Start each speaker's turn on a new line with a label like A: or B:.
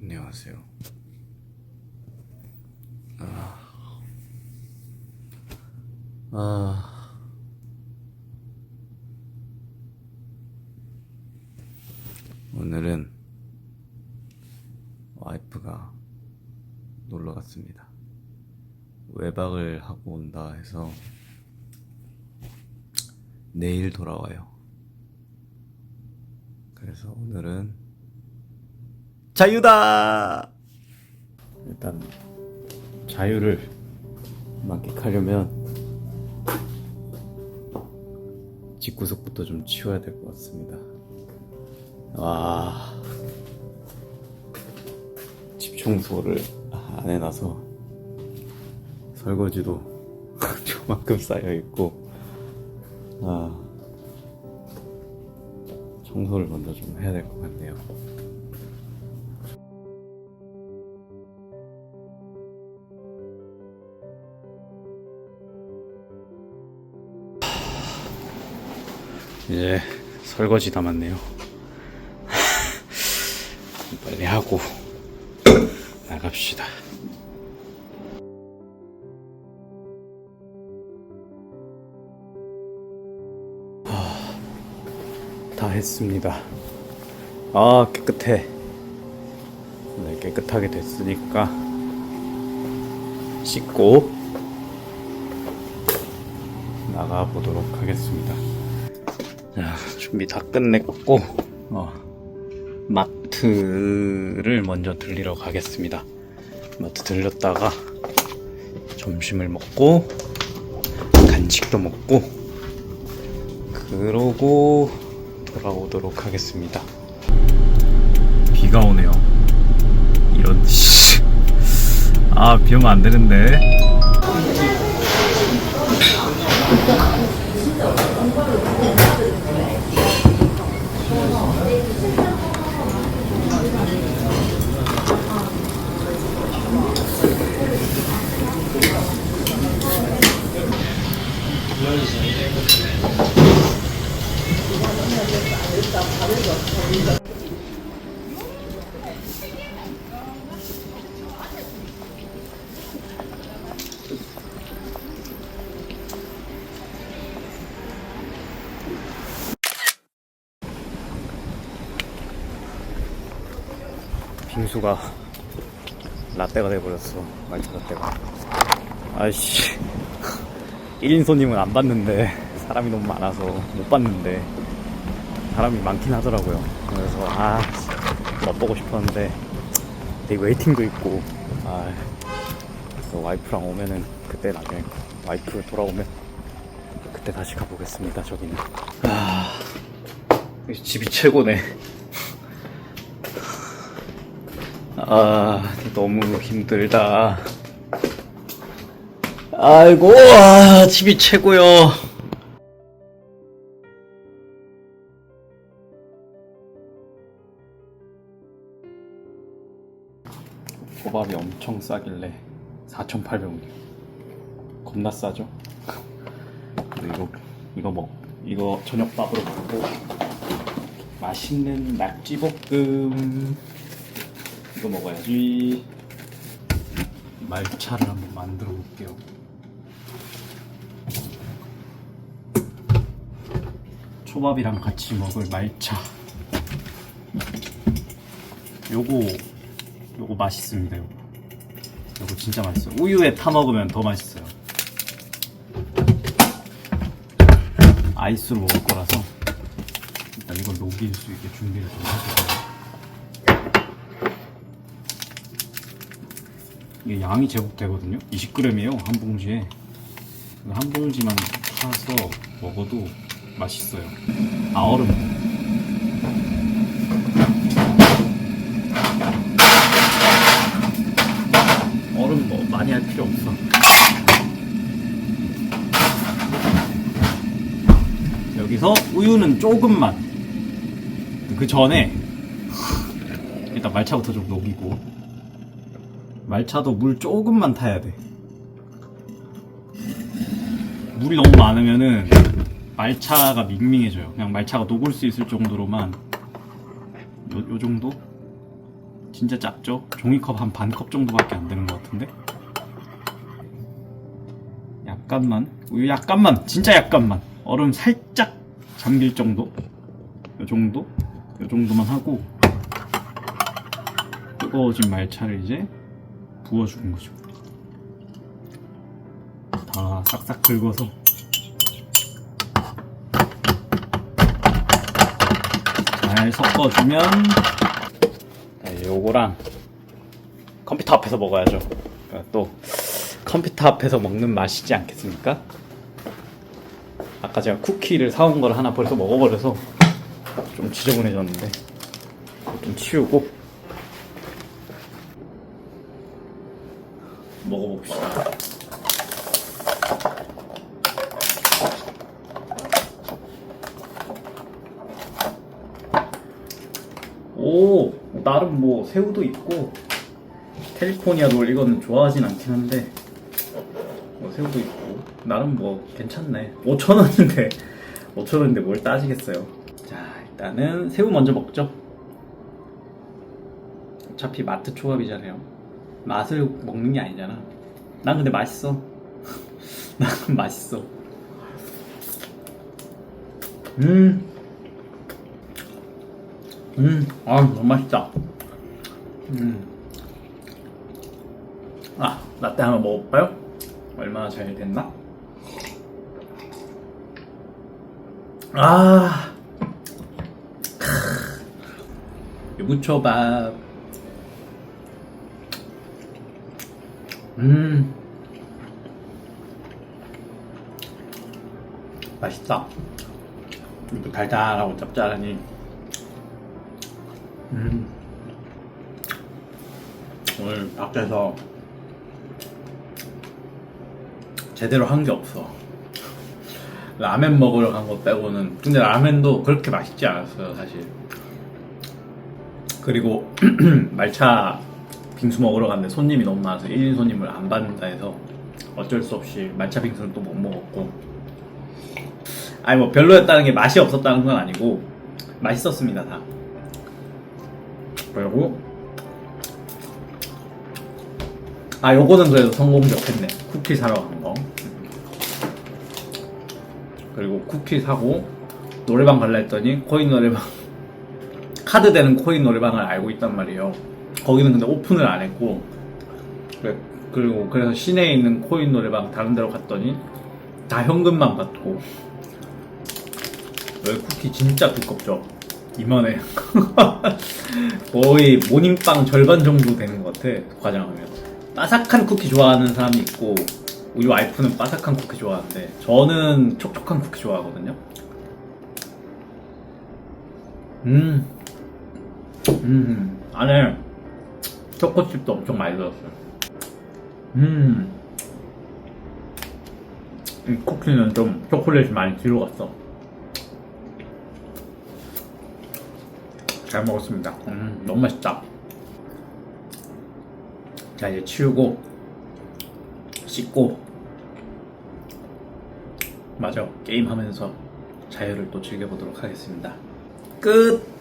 A: 안녕하세요. 아, 아, 오늘은 와이프가 놀러 갔습니다. 외박을 하고 온다 해서 내일 돌아와요. 그래서 오늘은 자유다! 일단 자유를 만끽하려면 집구석부터 좀 치워야 될 것 같습니다. 와, 집 청소를 안 해놔서 설거지도 조만큼 쌓여 있고, 아, 청소를 먼저 좀 해야 될 것 같네요. 이제 설거지 남았네요. 빨리 하고 나갑시다. 했습니다. 아, 깨끗해. 네, 깨끗하게 됐으니까 씻고 나가 보도록 하겠습니다. 자, 준비 다 끝냈고, 어, 마트를 먼저 들리러 가겠습니다. 마트 들렸다가 점심을 먹고, 간식도 먹고, 그러고 돌아오도록 하겠습니다. 비가 오네요. 이런, 씨. 아, 비 오면 안 되는데. 빙수가 라떼가 돼버렸어. 말차 라떼가. 아이씨. 1인 손님은 안 받는데 사람이 너무 많아서 못 받는데 사람이 많긴 하더라고요 그래서 아 맛보고 싶었는데 되게 웨이팅도 있고 아 와이프랑 오면은 그때 나중에 와이프 돌아오면 그때 다시 가보겠습니다 저기는 아 집이 최고네 아, 너무 힘들다. 아이고, 아, 집이 최고요. 초밥이 엄청 싸길래 4,800원이요. 겁나 싸죠? 이거, 이거 먹, 이거 저녁밥으로 먹고 맛있는 낙지볶음. 이거 먹어야지. 말차를 한번 만들어 볼게요. 초밥이랑 같이 먹을 말차. 요거 요거 맛있습니다. 요거. 요거 진짜 맛있어요. 우유에 타 먹으면 더 맛있어요. 아이스로 먹을 거라서 일단 이걸 녹일 수 있게 준비를 좀 해주세요. 이게 양이 제곱되거든요. 20g이에요 한 봉지에. 한 봉지만 타서 먹어도 맛있어요. 아 얼음. 얼음 뭐 많이 할 필요 없어. 여기서 우유는 조금만. 그 전에 일단 말차부터 좀 녹이고. 말차도 물 조금만 타야 돼. 물이 너무 많으면은 말차가 밍밍해져요. 그냥 말차가 녹을 수 있을 정도로만 요, 요 정도? 진짜 작죠? 종이컵 한 반 컵 정도밖에 안 되는 것 같은데? 약간만, 우유 약간만, 진짜 약간만. 얼음 살짝 잠길 정도? 요 정도? 요 정도만 하고 뜨거워진 말차를 이제 부어주는 거죠. 다 싹싹 긁어서 잘 섞어주면 자, 요거랑 컴퓨터 앞에서 먹어야죠. 그러니까 또 컴퓨터 앞에서 먹는 맛이지 않겠습니까? 아까 제가 쿠키를 사온 걸 하나 벌써 먹어버려서 좀 지저분해졌는데 좀 치우고 먹어봅시다. 오 나름 뭐 새우도 있고 캘리포니아 롤 이거는 좋아하진 않긴 한데 뭐 새우도 있고. 나름 뭐 괜찮네. 5천 원인데 5천 원인데 뭘 따지겠어요. 자 일단은 새우 먼저 먹죠. 어차피 마트 초밥이잖아요. 맛을 먹는 게 아니잖아. 난 근데 맛있어. 난 맛있어. 음. 음, 아, 너무 맛있다. 음. 아, 라떼 한번 먹어볼까요? 얼마나 잘 됐나? 아, 크. 유부초밥. 음, 맛있다. 이거 달달하고 짭짤하니. 음. 오늘 밖에서 제대로 한 게 없어. 라멘 먹으러 간 거 빼고는 근데 라멘도 그렇게 맛있지 않았어요 사실. 그리고 말차 빙수 먹으러 갔는데 손님이 너무 많아서 1인 손님을 안 받는다 해서 어쩔 수 없이 말차 빙수는 또 못 먹었고 아니 뭐 별로였다는 게 맛이 없었다는 건 아니고 맛있었습니다 다. 그리고 아 요거는 그래도 성공적했네 쿠키 사러 그리고 쿠키 사고 노래방 갈라 했더니 코인 노래방 카드 되는 코인 노래방을 알고 있단 말이에요. 거기는 근데 오픈을 안 했고 그래- 그리고 그래서 시내에 있는 코인 노래방 다른 데로 갔더니 다 현금만 받고. 여기 쿠키 진짜 두껍죠? 이만해. 거의 모닝빵 절반 정도 되는 것 같아 과장하면. 바삭한 쿠키 좋아하는 사람이 있고 우리 와이프는 바삭한 쿠키 좋아하는데 저는 촉촉한 쿠키 좋아하거든요. 음, 음. 안에 초코칩도 엄청 많이 들었어요. 음, 이 쿠키는 좀 초콜릿이 많이 뒤로 갔어. 잘 먹었습니다. 음, 너무 맛있다. 자, 이제 치우고, 씻고, 맞아, 게임하면서 자유를 또 즐겨보도록 하겠습니다. 끝!